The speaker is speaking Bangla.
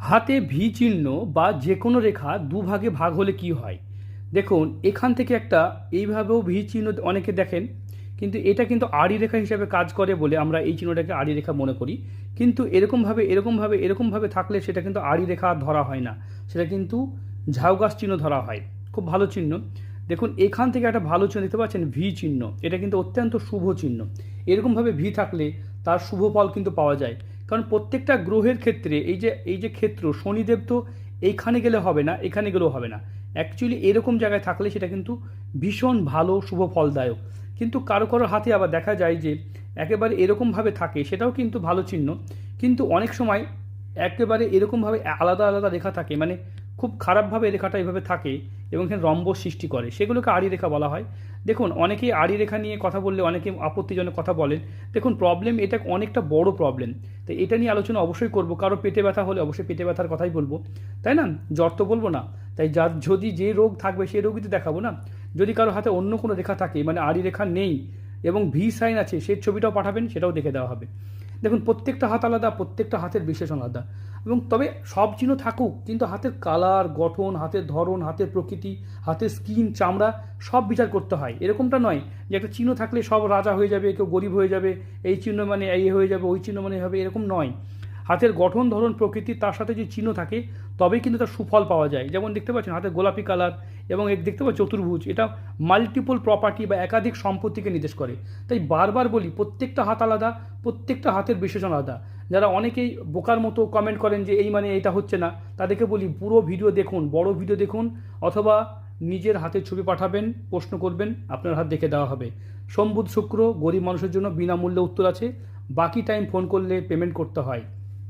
হাতে ভি চিহ্ন বা যে কোনো রেখা দুভাগে ভাগ হলে কি হয়? দেখুন, এখান থেকে একটা এইভাবেও ভি চিহ্ন অনেকে দেখেন, কিন্তু এটা কিন্তু আড়ি রেখা হিসাবে কাজ করে বলে আমরা এই চিহ্নটাকে আড়ি রেখা মনে করি। কিন্তু এরকমভাবে এরকমভাবে এরকমভাবে থাকলে সেটা কিন্তু আড়ি রেখা ধরা হয় না। সেটা কিন্তু ঝাউগাছ চিহ্ন ধরা হয়। খুব ভালো চিহ্ন। দেখুন, এখান থেকে একটা ভালো চিহ্ন দেখতে পাচ্ছেন, ভি চিহ্ন। এটা কিন্তু অত্যন্ত শুভ চিহ্ন। এরকমভাবে ভি থাকলে তার শুভ ফল কিন্তু পাওয়া যায়। কারণ প্রত্যেকটা গ্রহের ক্ষেত্রে এই যে এই যে ক্ষেত্র, শনিদেব তো এইখানে গেলে হবে না, এখানে গেলেও হবে না। অ্যাকচুয়ালি এরকম জায়গায় থাকলে সেটা কিন্তু ভীষণ ভালো, শুভ, ফলদায়ক। কিন্তু কারও কারও হাতে আবার দেখা যায় যে একেবারে এরকমভাবে থাকে, সেটাও কিন্তু ভালো চিহ্ন। কিন্তু অনেক সময় একেবারে এরকমভাবে আলাদা আলাদা রেখা থাকে মানে খুব খারাপভাবে রেখাটা এভাবে থাকে এবং এখানে রম্ব সৃষ্টি করে, সেগুলোকে আড়ি রেখা বলা হয়। দেখুন, অনেকেই আড়ি রেখা নিয়ে কথা বললে অনেকে আপত্তিজনক কথা বলেন। দেখুন প্রবলেম এটা অনেকটা বড় প্রবলেম তো এটা নিয়ে আলোচনা অবশ্যই করব। কারও পেটে ব্যথা হলে অবশ্যই পেটে ব্যথার কথাই বলব। তাই না? জ্বর তো বলব না। তাই যার যদি যে রোগ থাকবে সেই রোগই তো দেখাবো না। যদি কারও হাতে অন্য কোনো রেখা থাকে মানে আড়ি রেখা নেই এবং ভি সাইন আছে সেই ছবিটাও পাঠাবেন, সেটাও দেখে দেওয়া হবে। দেখুন, প্রত্যেকটা হাত আলাদা, প্রত্যেকটা হাতের বিশেষণ আলাদা। এবং তবে সব চিহ্ন থাকুক, কিন্তু হাতের কালার, গঠন, হাতের ধরন, হাতের প্রকৃতি, হাতের স্কিন চামড়া, সব বিচার করতে হয়। এরকমটা নয় যে একটা চিহ্ন থাকলে সব রাজা হয়ে যাবে, কেউ গরিব হয়ে যাবে, এই চিহ্ন মানে এই হয়ে যাবে, ওই চিহ্ন মানে হবে, এরকম নয়। হাতের গঠন, ধরন, প্রকৃতি, তার সাথে যে চিহ্ন থাকে, তবেই কিন্তু তার সুফল পাওয়া যায়। যেমন দেখতে পাচ্ছেন হাতে গোলাপি কালার এবং দেখতে পাচ্ছেন চতুর্ভুজ। এটা মাল্টিপল প্রপার্টি বা একাধিক সম্পত্তিকে নির্দেশ করে। তাই বারবার বলি, প্রত্যেকটা হাত আলাদা, প্রত্যেকটা হাতের বিশেষণ আলাদা। যারা অনেকেই বোকার মতো কমেন্ট করেন যে, এই মানে এটা হচ্ছে না। তাদেরকে বলি, পুরো ভিডিও দেখুন, বড় ভিডিও দেখুন, অথবা নিজের হাতের ছবি পাঠাবেন, প্রশ্ন করবেন, আপনার হাত দেখে দেওয়া হবে। সোম বুধ শুক্র গরিব মানুষের জন্য বিনামূল্যে উত্তর আছে। বাকি টাইম ফোন করলে পেমেন্ট করতে হয়।